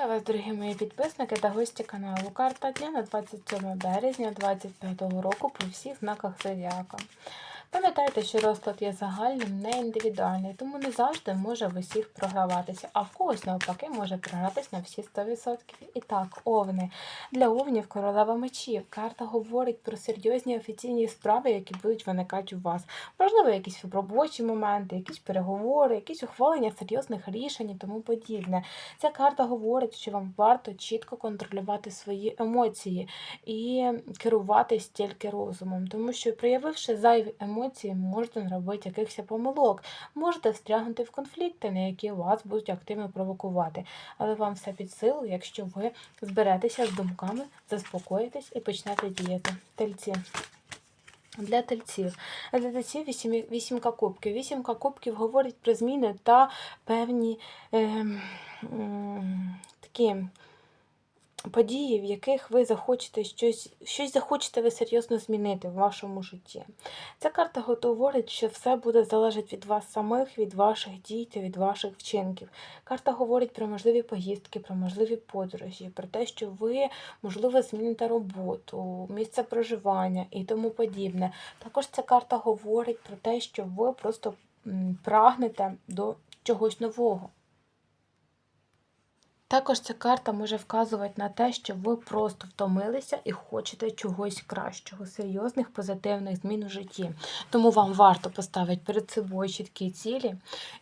Вітаю вас, дорогі мої підписники та гості каналу. Карта дня на 27 березня 2025 року по всіх знаках зодіака. Пам'ятайте, що розклад є загальним, не індивідуальний, тому не завжди може в усіх програватися, а в когось навпаки може програтись на всі 100%. І так, овни. Для овнів королева мечів. Карта говорить про серйозні офіційні справи, які будуть виникати у вас. Можливо, якісь робочі моменти, якісь переговори, якісь ухвалення серйозних рішень і тому подібне. Ця карта говорить, що вам варто чітко контролювати свої емоції і керуватись тільки розумом, тому що проявивши зайві емоції, можете наробити якихось помилок, можете встрягнути в конфлікти, на які вас будуть активно провокувати. Але вам все під силу, якщо ви зберетеся з думками, заспокоїтесь і почнете діяти. Тельці. Для тельців. Для тельців вісім- вісімка кубків. Вісімка кубків говорить про зміни та певні ем, м, такі події, в яких ви захочете щось, щось захочете ви серйозно змінити в вашому житті. Ця карта говорить, що все буде залежати від вас самих, від ваших дій та від ваших вчинків. Карта говорить про можливі поїздки, про можливі подорожі, про те, що ви, можливо, зміните роботу, місце проживання і тому подібне. Також ця карта говорить про те, що ви просто прагнете до чогось нового. Також ця карта може вказувати на те, що ви просто втомилися і хочете чогось кращого, серйозних позитивних змін у житті. Тому вам варто поставити перед собою чіткі цілі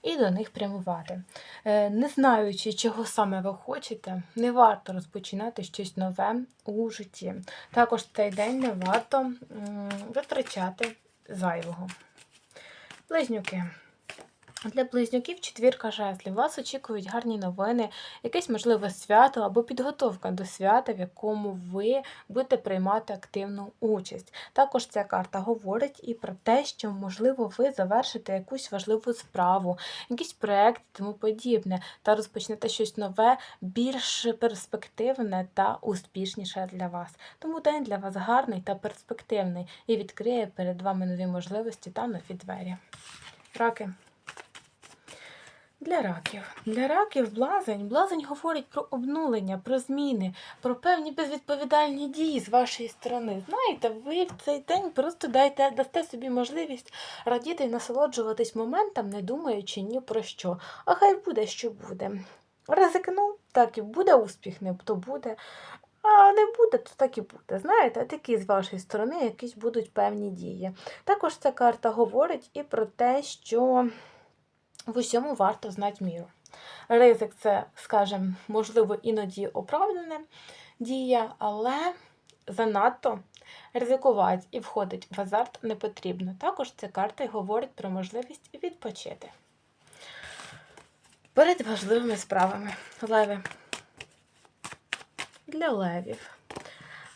і до них прямувати. Е, Не знаючи, чого саме ви хочете, не варто розпочинати щось нове у житті. Також цей день не варто витрачати зайвого. Близнюки. Для близнюків четвірка жезлів. Вас очікують гарні новини, якесь можливе свято або підготовка до свята, в якому ви будете приймати активну участь. Також ця карта говорить і про те, що, можливо, ви завершите якусь важливу справу, якийсь проект і тому подібне, та розпочнете щось нове, більш перспективне та успішніше для вас. Тому день для вас гарний та перспективний і відкриє перед вами нові можливості та нові двері. Раки. Для раків. Для раків блазень. Блазень говорить про обнулення, про зміни, про певні безвідповідальні дії з вашої сторони. Знаєте, ви в цей день просто дайте, дасте собі можливість радіти і насолоджуватись моментом, не думаючи ні про що. А хай буде, що буде. Ризикну, так і буде успіх, не то буде. А не буде, то так і буде. Знаєте, такі з вашої сторони якісь будуть певні дії. Також ця карта говорить і про те, що в усьому варто знати міру. Ризик це, скажімо, можливо, іноді оправдана дія, але занадто ризикувати і входить в азарт не потрібно. Також ця карта й говорить про можливість відпочити. Перед важливими справами. Леви. Для левів.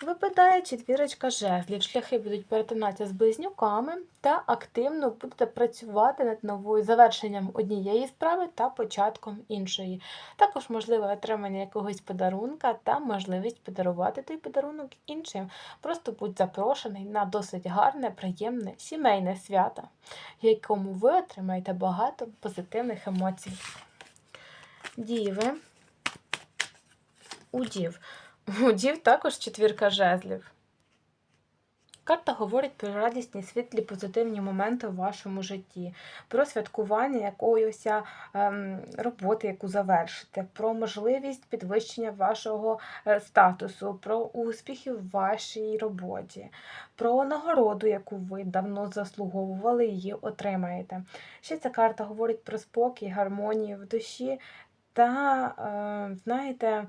Випадає четвірочка жезлів. Шляхи будуть перетинатися з близнюками та активно будете працювати над новою завершенням однієї справи та початком іншої. Також можливе отримання якогось подарунка та можливість подарувати той подарунок іншим. Просто будь запрошений на досить гарне, приємне сімейне свято, в якому ви отримаєте багато позитивних емоцій. Діви. Дів. У дів також четвірка жезлів. Карта говорить про радісні, світлі, позитивні моменти у вашому житті, про святкування якоїсь ем, роботи, яку завершите, про можливість підвищення вашого е, статусу, про успіхи в вашій роботі, про нагороду, яку ви давно заслуговували, її отримаєте. Ще ця карта говорить про спокій, гармонію в душі та, е, знаєте,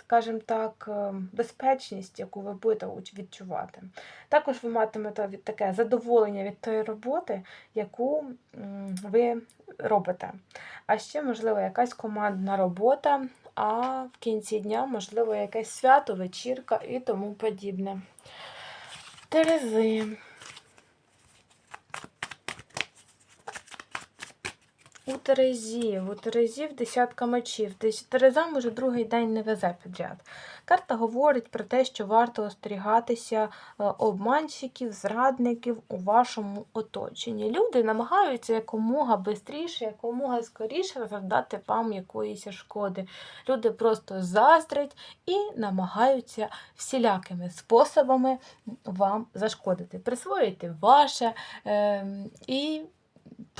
скажімо так, е, безпечність, яку ви будете відчувати. Також ви матимете таке задоволення від тої роботи, яку ви робите. А ще, можливо, якась командна робота, а в кінці дня, можливо, якесь свято, вечірка і тому подібне. Терези. У Терезів, у Терезів десятка мечів. Десь Терезам уже другий день не везе підряд. Карта говорить про те, що варто остерігатися е, обманщиків, зрадників у вашому оточенні. Люди намагаються якомога швидше, якомога скоріше завдати вам якоїсь шкоди. Люди просто заздрять і намагаються всілякими способами вам зашкодити, присвоїти ваше е, і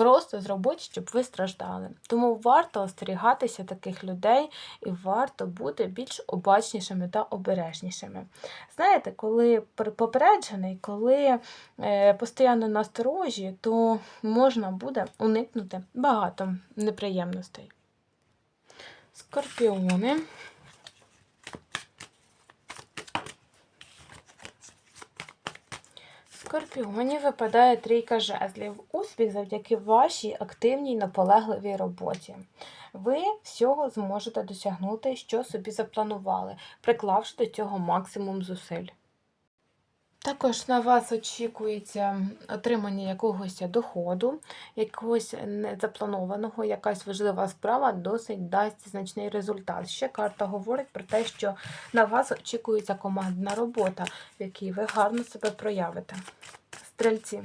просто зробити, щоб ви страждали. Тому варто остерігатися таких людей і варто бути більш обачнішими та обережнішими. Знаєте, коли попереджений, коли е, постійно насторожі, то можна буде уникнути багато неприємностей. Скорпіони. Скорпіоні випадає трійка жезлів. Успіх завдяки вашій активній наполегливій роботі. Ви всього зможете досягнути, що собі запланували, приклавши до цього максимум зусиль. Також на вас очікується отримання якогось доходу, якогось незапланованого, якась важлива справа досить дасть значний результат. Ще карта говорить про те, що на вас очікується командна робота, в якій ви гарно себе проявите. Стрільці.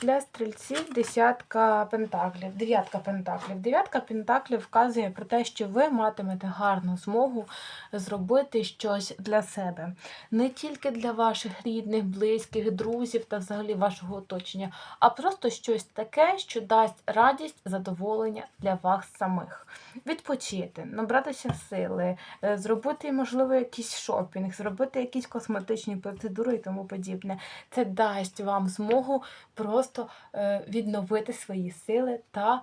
Для стрільців десятка пентаклів, дев'ятка пентаклів. Дев'ятка пентаклів вказує про те, що ви матимете гарну змогу зробити щось для себе. Не тільки для ваших рідних, близьких, друзів та взагалі вашого оточення, а просто щось таке, що дасть радість, задоволення для вас самих. Відпочити, набратися сили, е, зробити, можливо, якийсь шопінг, зробити якісь косметичні процедури і тому подібне. Це дасть вам змогу просто е, відновити свої сили та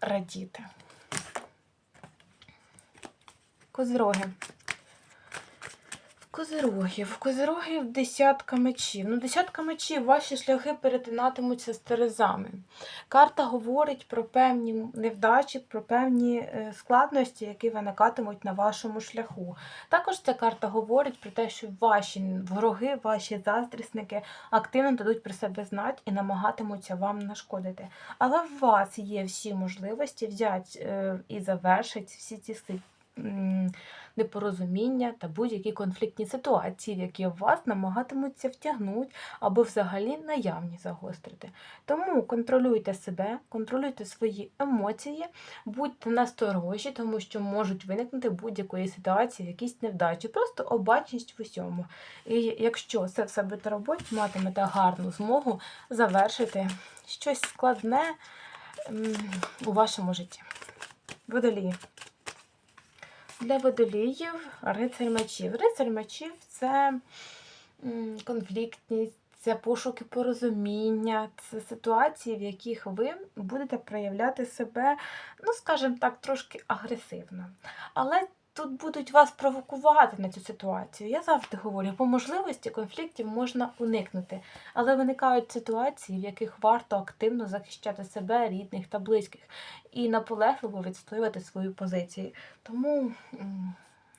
радіти. Козироги. Козирогів. Козирогів десятка мечів. Ну, десятка мечів, ваші шляхи перетинатимуться з терезами. Карта говорить про певні невдачі, про певні е, складності, які виникатимуть на вашому шляху. Також ця карта говорить про те, що ваші вороги, ваші заздрісники активно дадуть про себе знати і намагатимуться вам нашкодити. Але в вас є всі можливості взяти е, і завершити всі ці непорозуміння та будь-які конфліктні ситуації, в які вас намагатимуться втягнути або взагалі наявні загострити. Тому контролюйте себе, контролюйте свої емоції, будьте насторожі, тому що можуть виникнути будь-якої ситуації, якісь невдачі, просто обачність в усьому. І якщо це все будете робити, матимете гарну змогу завершити щось складне у вашому житті. Водолії. Для водоліїв рицарь мечів. Рицарь мечів це конфліктність, це пошуки порозуміння, це ситуації, в яких ви будете проявляти себе, ну, скажімо так, трошки агресивно. Але тут будуть вас провокувати на цю ситуацію. Я завжди говорю, по можливості конфліктів можна уникнути, але виникають ситуації, в яких варто активно захищати себе, рідних та близьких, і наполегливо відстоювати свою позицію. Тому,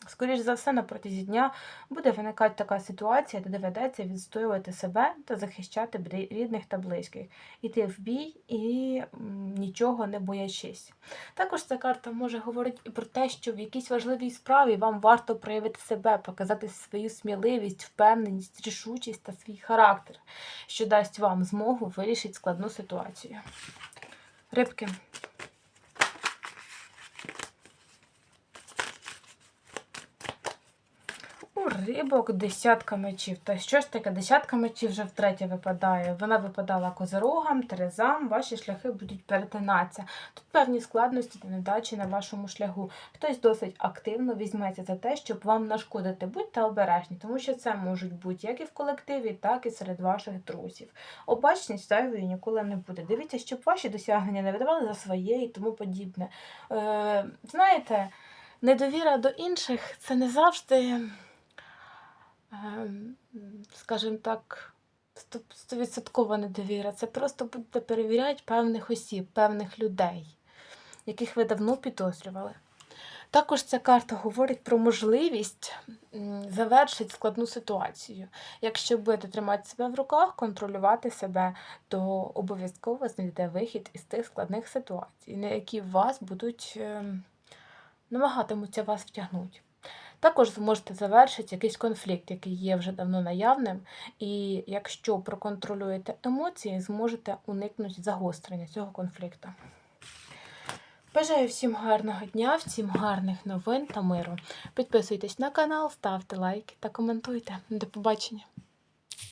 м, скоріш за все, на протязі дня буде виникати така ситуація, де доведеться відстоювати себе та захищати рідних та близьких, іти в бій і нічого не боячись. Також ця карта може говорити і про те, що в якійсь важливій справі вам варто проявити себе, показати свою сміливість, впевненість, рішучість та свій характер, що дасть вам змогу вирішити складну ситуацію. Рибки. У рибок десятка мечів. Та що ж таке, десятка мечів вже втретє випадає. Вона випадала козирогам, терезам, ваші шляхи будуть перетинатися. Тут певні складності та невдачі на вашому шляху. Хтось досить активно візьметься за те, щоб вам нашкодити. Будьте обережні, тому що це можуть бути як і в колективі, так і серед ваших друзів. Обачність зайвою ніколи не буде. Дивіться, щоб ваші досягнення не видавали за своє і тому подібне. Е, знаєте, недовіра до інших це не завжди скажімо так, сто- стовідсоткова недовіра. Це просто будете перевіряти певних осіб, певних людей, яких ви давно підозрювали. Також ця карта говорить про можливість м, завершить складну ситуацію. Якщо будете тримати себе в руках, контролювати себе, то обов'язково знайдете вихід із тих складних ситуацій, на які вас будуть ем, намагатимуться вас втягнути. Також зможете завершити якийсь конфлікт, який є вже давно наявним, і якщо проконтролюєте емоції, зможете уникнути загострення цього конфлікту. Бажаю всім гарного дня, всім гарних новин та миру. Підписуйтесь на канал, ставте лайки та коментуйте. До побачення!